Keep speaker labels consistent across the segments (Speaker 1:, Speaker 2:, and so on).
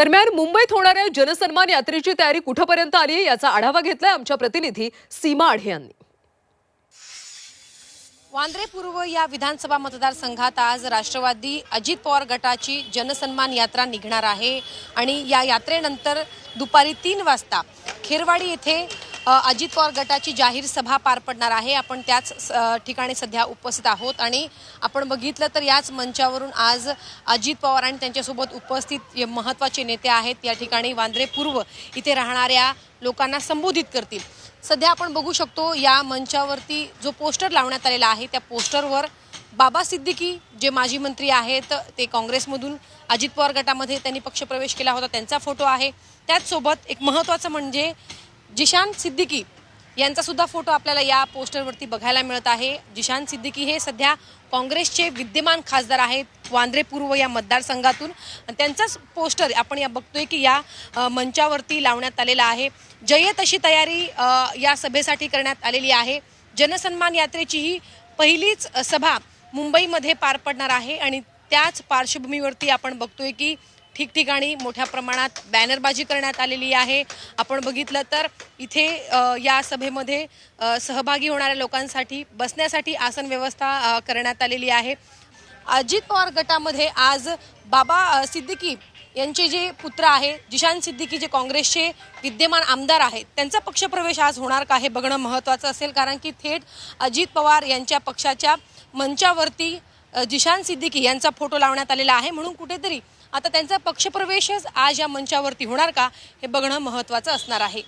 Speaker 1: दरम्यान मुंबईत होणाऱ्या जनसन्मान यात्रेची तयारी कुठपर्यंत आली आहे याचा आढावा घेतलाय आमच्या प्रतिनिधी सीमा आढे यांनी.
Speaker 2: वांद्रे पूर्व या विधानसभा मतदारसंघात आज राष्ट्रवादी अजित पवार गटाची जनसन्मान यात्रा निघणार आहे. आणि या यात्रेनंतर दुपारी तीन वाजता खेरवाडी येथे अजित पवार गटाची जाहीर सभा पार पडणार आहे. आपण त्याच ठिकाणी सध्या उपस्थित आहोत आणि आपण बघितलं तर याच मंचावरून आज अजित पवार आणि त्यांच्यासोबत उपस्थित महत्त्वाचे नेते आहेत या ठिकाणी वांद्रे पूर्व इथे राहणाऱ्या लोकांना संबोधित करतील. सध्या आपण बघू शकतो या मंचावरती जो पोस्टर लावण्यात आलेला आहे त्या पोस्टरवर बाबा सिद्दीकी जे माजी मंत्री आहेत ते काँग्रेसमधून अजित पवार गटामध्ये त्यांनी पक्षप्रवेश केला होता त्यांचा फोटो आहे. त्याचसोबत एक महत्त्वाचं म्हणजे जिशान सिद्दीकी यांचा सुद्धा फोटो आपल्याला या पोस्टरवरती बघायला मिळत आहे. जिशान सिद्दीकी हे सध्या काँग्रेसचे विद्यमान खासदार आहेत वांद्रे पूर्व या मतदारसंघातून. आणि त्यांचाच पोस्टर आपण या बघतोय की या मंचावरती लावण्यात आलेला आहे. जय्यत अशी तयारी या सभेसाठी करण्यात आलेली आहे. जनसन्मान यात्रेची ही पहिलीच सभा मुंबईमध्ये पार पडणार आहे. आणि त्याच पार्श्वभूमीवरती आपण बघतोय की ठिकठिकाणी मोठ्या प्रमाणात बॅनरबाजी करण्यात आलेली आहे. आपण बघितलं तर इथे या सभेमध्ये सहभागी होणाऱ्या लोकांसाठी बसण्यासाठी आसन व्यवस्था करण्यात आलेली आहे. अजित पवार गटामध्ये आज बाबा सिद्दीकी यांचे जे पुत्र आहे जिशान सिद्दीकी जे काँग्रेसचे विद्यमान आमदार आहेत त्यांचा पक्षप्रवेश आज होणार का हे बघणं महत्त्वाचं असेल. कारण की थेट अजित पवार यांच्या पक्षाच्या मंचावरती जिशान सिद्दीकी यांचा फोटो लावण्यात आलेला आहे. म्हणून कुठेतरी आता त्यांचा पक्षप्रवेशच आज या मंचावरती होणार का हे बघणं महत्त्वाचं असणार आहे.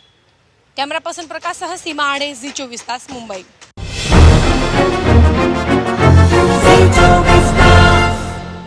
Speaker 2: कॅमेरा पर्सन प्रकाशसह सीमा आडे झी चोवीस तास मुंबई.